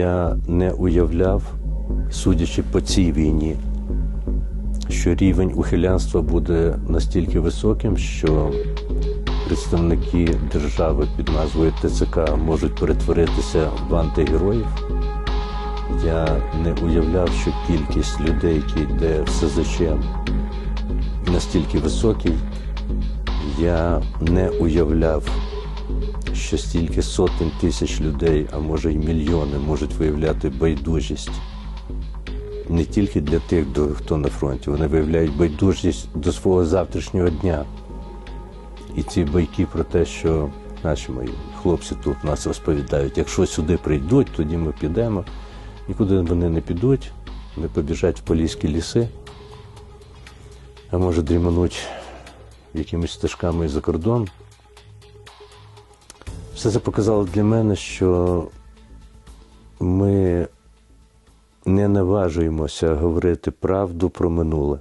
Я не уявляв, судячи по цій війні, що рівень ухилянства буде настільки високим, що представники держави під назвою ТЦК можуть перетворитися в антигероїв. Я не уявляв, що кількість людей, які йде в СЗЧ, настільки високий. Я не уявляв, що стільки сотень тисяч людей, а може й мільйони, можуть виявляти байдужість не тільки для тих, хто на фронті, вони виявляють байдужість до свого завтрашнього дня. І ці байки про те, що наші мої хлопці тут нас розповідають, якщо сюди прийдуть, тоді ми підемо. Нікуди вони не підуть, не побіжать в поліські ліси, а може дрімануть якимись стежками за кордон. Все це показало для мене, що ми не наважуємося говорити правду про минуле.